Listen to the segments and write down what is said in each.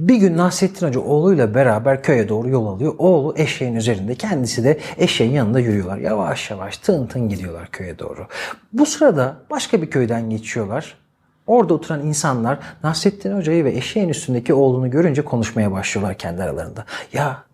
Bir gün Nasrettin Hoca oğluyla beraber köye doğru yol alıyor. Oğlu eşeğin üzerinde. Kendisi de eşeğin yanında yürüyorlar. Yavaş yavaş tın tın gidiyorlar köye doğru. Bu sırada başka bir köyden geçiyorlar. Orada oturan insanlar Nasrettin Hoca'yı ve eşeğin üstündeki oğlunu görünce konuşmaya başlıyorlar kendi aralarında. Ya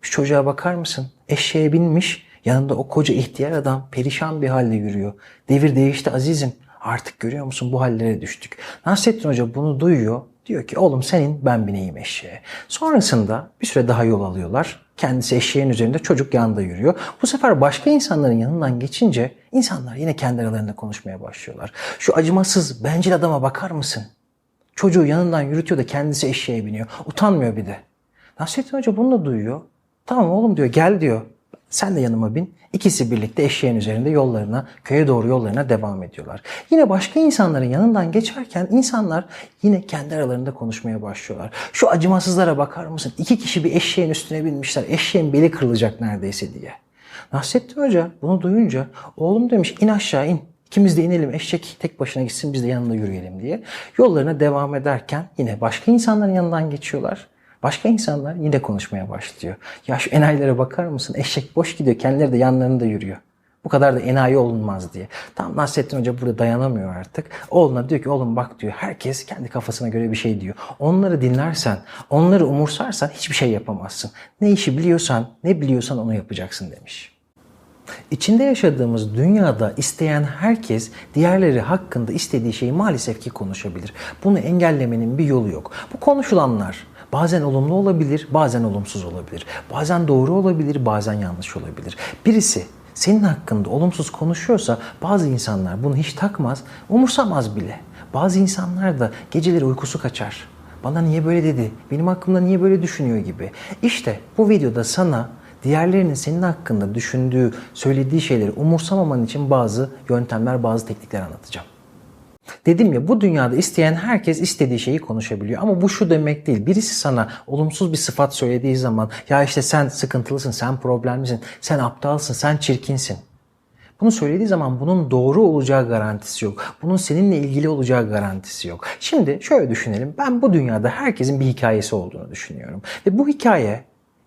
şu çocuğa bakar mısın? Eşeğe binmiş. Yanında o koca ihtiyar adam perişan bir halde yürüyor. Devir değişti azizim. Artık görüyor musun bu hallere düştük. Nasrettin Hoca bunu duyuyor. Diyor ki oğlum senin ben bineyim eşeğe. Sonrasında bir süre daha yol alıyorlar. Kendisi eşeğin üzerinde çocuk yanında yürüyor. Bu sefer başka insanların yanından geçince insanlar yine kendi aralarında konuşmaya başlıyorlar. Şu acımasız bencil adama bakar mısın? Çocuğu yanından yürütüyor da kendisi eşeğe biniyor. Utanmıyor bir de. Nasrettin Hoca bunu da duyuyor. Tamam oğlum diyor gel diyor. Sen de yanıma bin. İkisi birlikte eşeğin üzerinde yollarına, köye doğru yollarına devam ediyorlar. Yine başka insanların yanından geçerken insanlar yine kendi aralarında konuşmaya başlıyorlar. Şu acımasızlara bakar mısın? İki kişi bir eşeğin üstüne binmişler. Eşeğin beli kırılacak neredeyse diye. Nasrettin Hoca bunu duyunca oğlum demiş in aşağı in. İkimiz de inelim eşek tek başına gitsin biz de yanında yürüyelim diye. Yollarına devam ederken yine başka insanların yanından geçiyorlar. Başka insanlar yine konuşmaya başlıyor. Ya şu enayilere bakar mısın? Eşek boş gidiyor. Kendileri de yanlarında yürüyor. Bu kadar da enayi olunmaz diye. Tam Nasrettin Hoca burada dayanamıyor artık. Oğluna diyor ki oğlum bak diyor herkes kendi kafasına göre bir şey diyor. Onları dinlersen, onları umursarsan hiçbir şey yapamazsın. Ne işi biliyorsan, ne biliyorsan onu yapacaksın demiş. İçinde yaşadığımız dünyada isteyen herkes diğerleri hakkında istediği şeyi maalesef ki konuşabilir. Bunu engellemenin bir yolu yok. Bu konuşulanlar bazen olumlu olabilir, bazen olumsuz olabilir. Bazen doğru olabilir, bazen yanlış olabilir. Birisi senin hakkında olumsuz konuşuyorsa bazı insanlar bunu hiç takmaz, umursamaz bile. Bazı insanlar da geceleri uykusu kaçar. Bana niye böyle dedi, benim hakkımda niye böyle düşünüyor gibi. İşte bu videoda sana diğerlerinin senin hakkında düşündüğü, söylediği şeyleri umursamaman için bazı yöntemler, bazı teknikler anlatacağım. Dedim ya bu dünyada isteyen herkes istediği şeyi konuşabiliyor. Ama bu şu demek değil. Birisi sana olumsuz bir sıfat söylediği zaman ya işte sen sıkıntılısın, sen problemlisin, sen aptalsın, sen çirkinsin. Bunu söylediği zaman bunun doğru olacağı garantisi yok. Bunun seninle ilgili olacağı garantisi yok. Şimdi şöyle düşünelim. Ben bu dünyada herkesin bir hikayesi olduğunu düşünüyorum. Ve bu hikaye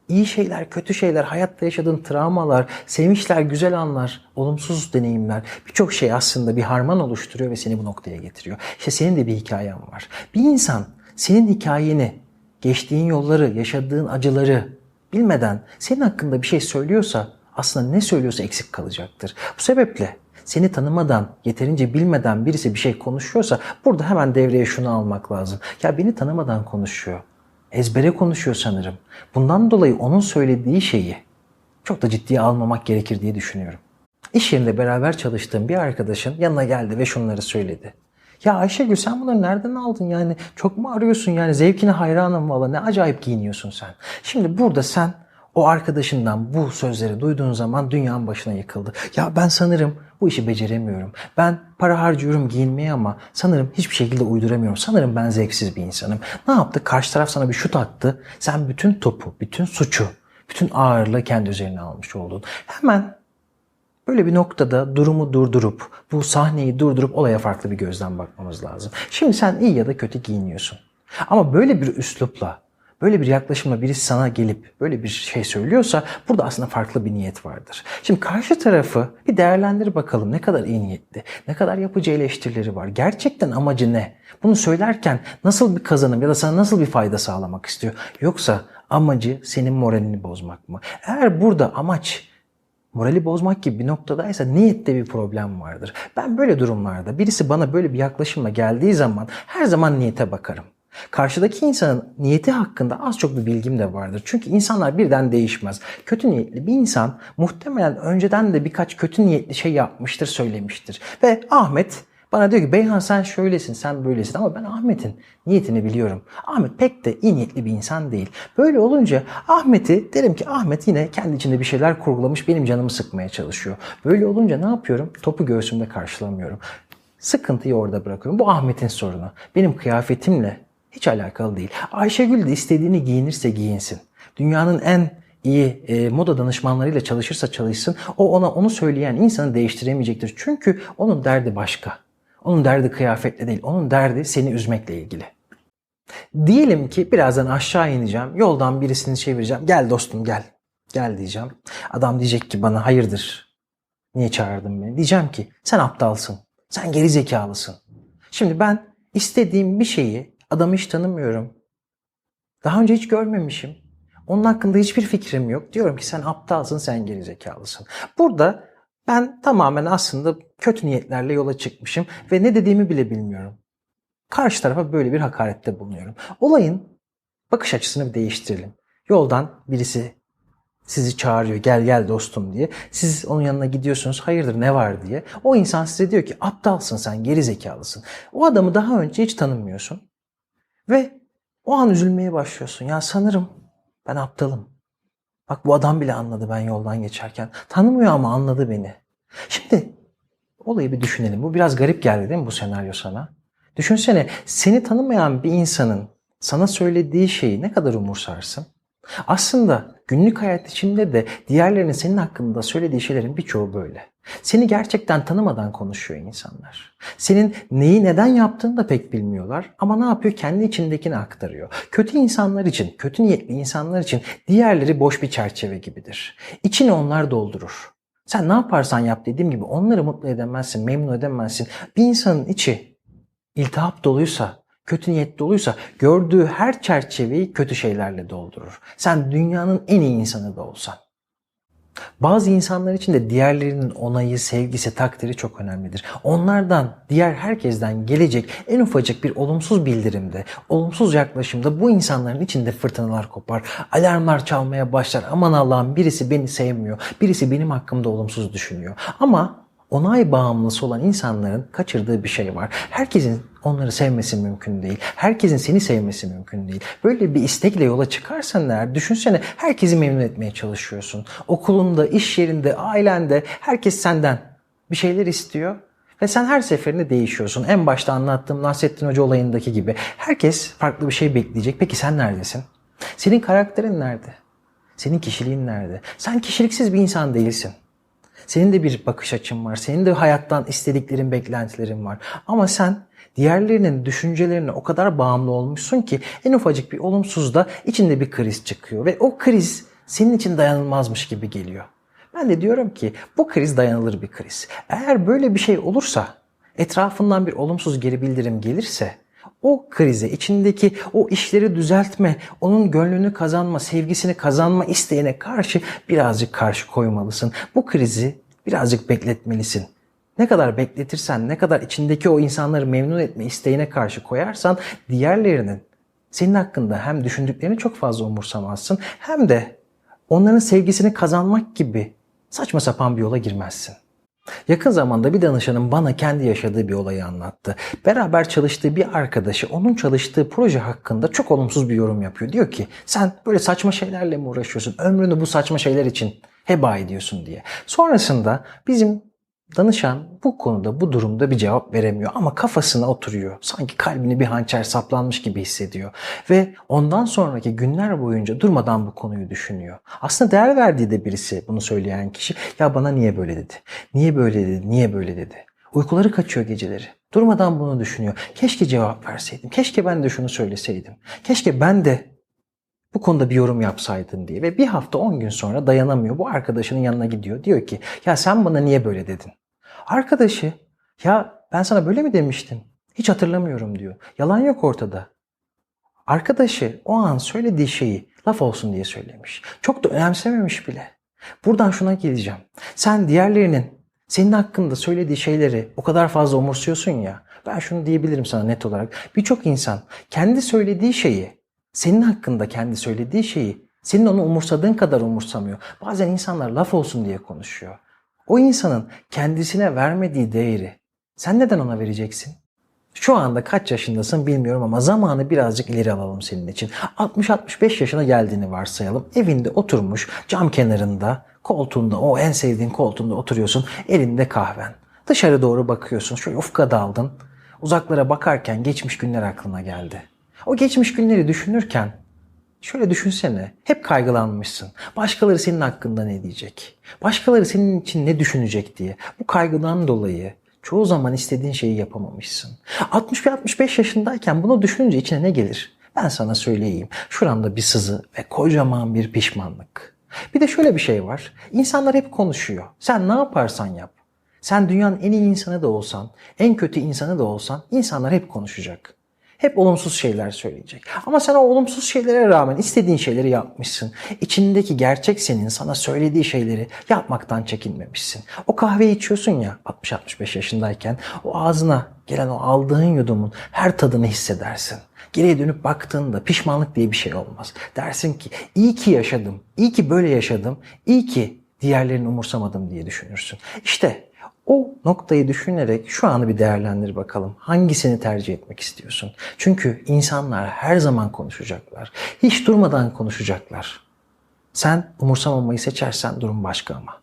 iyi şeyler, kötü şeyler, hayatta yaşadığın travmalar, sevinçler, güzel anlar, olumsuz deneyimler birçok şey aslında bir harman oluşturuyor ve seni bu noktaya getiriyor. İşte senin de bir hikayen var. Bir insan senin hikayeni, geçtiğin yolları, yaşadığın acıları bilmeden senin hakkında bir şey söylüyorsa aslında ne söylüyorsa eksik kalacaktır. Bu sebeple seni tanımadan, yeterince bilmeden birisi bir şey konuşuyorsa burada hemen devreye şunu almak lazım. Ya beni tanımadan konuşuyor ezbere konuşuyor sanırım. Bundan dolayı onun söylediği şeyi çok da ciddiye almamak gerekir diye düşünüyorum. İş yerinde beraber çalıştığım bir arkadaşın yanına geldi ve şunları söyledi. Ya Ayşegül sen bunları nereden aldın yani? Çok mu arıyorsun yani? Zevkine hayranım valla ne acayip giyiniyorsun sen. Şimdi burada sen o arkadaşından bu sözleri duyduğun zaman dünyanın başına yıkıldı. Ya ben sanırım bu işi beceremiyorum. Ben para harcıyorum giyinmeye ama sanırım hiçbir şekilde uyduramıyorum. Sanırım ben zevksiz bir insanım. Ne yaptı? Karşı taraf sana bir şut attı. Sen bütün topu, bütün suçu, bütün ağırlığı kendi üzerine almış oldun. Hemen Böyle bir noktada durumu durdurup, bu sahneyi durdurup olaya farklı bir gözden bakmamız lazım. Şimdi sen iyi ya da kötü giyiniyorsun. Ama böyle bir üslupla, böyle bir yaklaşımla birisi sana gelip böyle bir şey söylüyorsa burada aslında farklı bir niyet vardır. Şimdi karşı tarafı bir değerlendir bakalım ne kadar iyi niyetli, ne kadar yapıcı eleştirileri var. Gerçekten amacı ne? Bunu söylerken nasıl bir kazanım ya da sana nasıl bir fayda sağlamak istiyor? Yoksa amacı senin moralini bozmak mı? Eğer burada amaç morali bozmak gibi bir noktadaysa niyette bir problem vardır. Ben böyle durumlarda birisi bana böyle bir yaklaşımla geldiği zaman her zaman niyete bakarım. Karşıdaki insanın niyeti hakkında az çok bir bilgim de vardır. Çünkü insanlar birden değişmez. Kötü niyetli bir insan muhtemelen önceden de birkaç kötü niyetli şey yapmıştır, söylemiştir. Ve Ahmet bana diyor ki Beyhan sen şöylesin, sen böylesin ama ben Ahmet'in niyetini biliyorum. Ahmet pek de iyi niyetli bir insan değil. Böyle olunca Ahmet'i derim ki Ahmet yine kendi içinde bir şeyler kurgulamış benim canımı sıkmaya çalışıyor. Böyle olunca ne yapıyorum? Topu göğsümde karşılamıyorum. Sıkıntıyı orada bırakıyorum. Bu Ahmet'in sorunu. Benim kıyafetimle hiç alakalı değil. Ayşegül de istediğini giyinirse giyinsin. Dünyanın en iyi e, moda danışmanlarıyla çalışırsa çalışsın. O ona onu söyleyen insanı değiştiremeyecektir. Çünkü onun derdi başka. Onun derdi kıyafetle değil. Onun derdi seni üzmekle ilgili. Diyelim ki birazdan aşağı ineceğim. Yoldan birisini çevireceğim. Gel dostum gel. Gel diyeceğim. Adam diyecek ki bana hayırdır. Niye çağırdın beni? Diyeceğim ki sen aptalsın. Sen geri zekalısın. Şimdi ben istediğim bir şeyi adamı hiç tanımıyorum. Daha önce hiç görmemişim. Onun hakkında hiçbir fikrim yok. Diyorum ki sen aptalsın, sen geri zekalısın. Burada ben tamamen aslında kötü niyetlerle yola çıkmışım ve ne dediğimi bile bilmiyorum. Karşı tarafa böyle bir hakarette bulunuyorum. Olayın bakış açısını bir değiştirelim. Yoldan birisi sizi çağırıyor gel gel dostum diye. Siz onun yanına gidiyorsunuz hayırdır ne var diye. O insan size diyor ki aptalsın sen geri zekalısın. O adamı daha önce hiç tanımıyorsun. Ve o an üzülmeye başlıyorsun. Ya sanırım ben aptalım. Bak bu adam bile anladı ben yoldan geçerken. Tanımıyor ama anladı beni. Şimdi olayı bir düşünelim. Bu biraz garip geldi değil mi bu senaryo sana? Düşünsene seni tanımayan bir insanın sana söylediği şeyi ne kadar umursarsın? Aslında günlük hayat içinde de diğerlerinin senin hakkında söylediği şeylerin birçoğu böyle. Seni gerçekten tanımadan konuşuyor insanlar. Senin neyi neden yaptığını da pek bilmiyorlar ama ne yapıyor? Kendi içindekini aktarıyor. Kötü insanlar için, kötü niyetli insanlar için diğerleri boş bir çerçeve gibidir. İçini onlar doldurur. Sen ne yaparsan yap dediğim gibi onları mutlu edemezsin, memnun edemezsin. Bir insanın içi iltihap doluysa, kötü niyet doluysa gördüğü her çerçeveyi kötü şeylerle doldurur. Sen dünyanın en iyi insanı da olsan. Bazı insanlar için de diğerlerinin onayı, sevgisi, takdiri çok önemlidir. Onlardan, diğer herkesten gelecek en ufacık bir olumsuz bildirimde, olumsuz yaklaşımda bu insanların içinde fırtınalar kopar. Alarmlar çalmaya başlar. Aman Allah'ım birisi beni sevmiyor, birisi benim hakkımda olumsuz düşünüyor. Ama onay bağımlısı olan insanların kaçırdığı bir şey var. Herkesin onları sevmesi mümkün değil. Herkesin seni sevmesi mümkün değil. Böyle bir istekle yola çıkarsan eğer düşünsene herkesi memnun etmeye çalışıyorsun. Okulunda, iş yerinde, ailende herkes senden bir şeyler istiyor. Ve sen her seferinde değişiyorsun. En başta anlattığım Nasrettin Hoca olayındaki gibi. Herkes farklı bir şey bekleyecek. Peki sen neredesin? Senin karakterin nerede? Senin kişiliğin nerede? Sen kişiliksiz bir insan değilsin. Senin de bir bakış açın var. Senin de hayattan istediklerin, beklentilerin var. Ama sen diğerlerinin düşüncelerine o kadar bağımlı olmuşsun ki en ufacık bir olumsuzda içinde bir kriz çıkıyor. Ve o kriz senin için dayanılmazmış gibi geliyor. Ben de diyorum ki bu kriz dayanılır bir kriz. Eğer böyle bir şey olursa, etrafından bir olumsuz geri bildirim gelirse o krize, içindeki o işleri düzeltme, onun gönlünü kazanma, sevgisini kazanma isteğine karşı birazcık karşı koymalısın. Bu krizi birazcık bekletmelisin. Ne kadar bekletirsen, ne kadar içindeki o insanları memnun etme isteğine karşı koyarsan diğerlerinin senin hakkında hem düşündüklerini çok fazla umursamazsın hem de onların sevgisini kazanmak gibi saçma sapan bir yola girmezsin. Yakın zamanda bir danışanım bana kendi yaşadığı bir olayı anlattı. Beraber çalıştığı bir arkadaşı onun çalıştığı proje hakkında çok olumsuz bir yorum yapıyor. Diyor ki sen böyle saçma şeylerle mi uğraşıyorsun? Ömrünü bu saçma şeyler için heba ediyorsun diye. Sonrasında bizim Danışan bu konuda bu durumda bir cevap veremiyor ama kafasına oturuyor. Sanki kalbini bir hançer saplanmış gibi hissediyor. Ve ondan sonraki günler boyunca durmadan bu konuyu düşünüyor. Aslında değer verdiği de birisi bunu söyleyen kişi ya bana niye böyle dedi? Niye böyle dedi? Niye böyle dedi? Uykuları kaçıyor geceleri. Durmadan bunu düşünüyor. Keşke cevap verseydim. Keşke ben de şunu söyleseydim. Keşke ben de bu konuda bir yorum yapsaydın diye. Ve bir hafta 10 gün sonra dayanamıyor. Bu arkadaşının yanına gidiyor. Diyor ki ya sen bana niye böyle dedin? Arkadaşı ya ben sana böyle mi demiştim? Hiç hatırlamıyorum diyor. Yalan yok ortada. Arkadaşı o an söylediği şeyi laf olsun diye söylemiş. Çok da önemsememiş bile. Buradan şuna geleceğim. Sen diğerlerinin senin hakkında söylediği şeyleri o kadar fazla umursuyorsun ya. Ben şunu diyebilirim sana net olarak. Birçok insan kendi söylediği şeyi senin hakkında kendi söylediği şeyi senin onu umursadığın kadar umursamıyor. Bazen insanlar laf olsun diye konuşuyor. O insanın kendisine vermediği değeri sen neden ona vereceksin? Şu anda kaç yaşındasın bilmiyorum ama zamanı birazcık ileri alalım senin için. 60-65 yaşına geldiğini varsayalım. Evinde oturmuş cam kenarında koltuğunda o en sevdiğin koltuğunda oturuyorsun. Elinde kahven. Dışarı doğru bakıyorsun. Şöyle ufka daldın. Uzaklara bakarken geçmiş günler aklına geldi. O geçmiş günleri düşünürken şöyle düşünsene. Hep kaygılanmışsın. Başkaları senin hakkında ne diyecek? Başkaları senin için ne düşünecek diye. Bu kaygıdan dolayı çoğu zaman istediğin şeyi yapamamışsın. 60-65 yaşındayken bunu düşününce içine ne gelir? Ben sana söyleyeyim. Şuranda bir sızı ve kocaman bir pişmanlık. Bir de şöyle bir şey var. İnsanlar hep konuşuyor. Sen ne yaparsan yap. Sen dünyanın en iyi insanı da olsan, en kötü insanı da olsan insanlar hep konuşacak. Hep olumsuz şeyler söyleyecek. Ama sen o olumsuz şeylere rağmen istediğin şeyleri yapmışsın. İçindeki gerçek senin sana söylediği şeyleri yapmaktan çekinmemişsin. O kahveyi içiyorsun ya 60-65 yaşındayken o ağzına gelen o aldığın yudumun her tadını hissedersin. Geriye dönüp baktığında pişmanlık diye bir şey olmaz. Dersin ki iyi ki yaşadım, iyi ki böyle yaşadım, iyi ki diğerlerini umursamadım diye düşünürsün. İşte o noktayı düşünerek şu anı bir değerlendir bakalım. Hangisini tercih etmek istiyorsun? Çünkü insanlar her zaman konuşacaklar. Hiç durmadan konuşacaklar. Sen umursamamayı seçersen durum başka ama.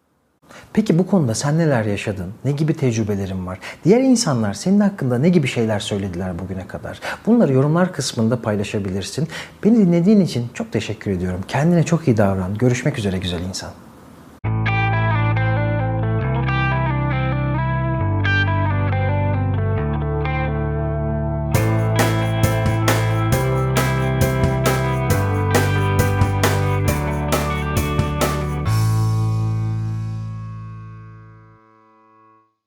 Peki bu konuda sen neler yaşadın? Ne gibi tecrübelerin var? Diğer insanlar senin hakkında ne gibi şeyler söylediler bugüne kadar? Bunları yorumlar kısmında paylaşabilirsin. Beni dinlediğin için çok teşekkür ediyorum. Kendine çok iyi davran. Görüşmek üzere güzel insan.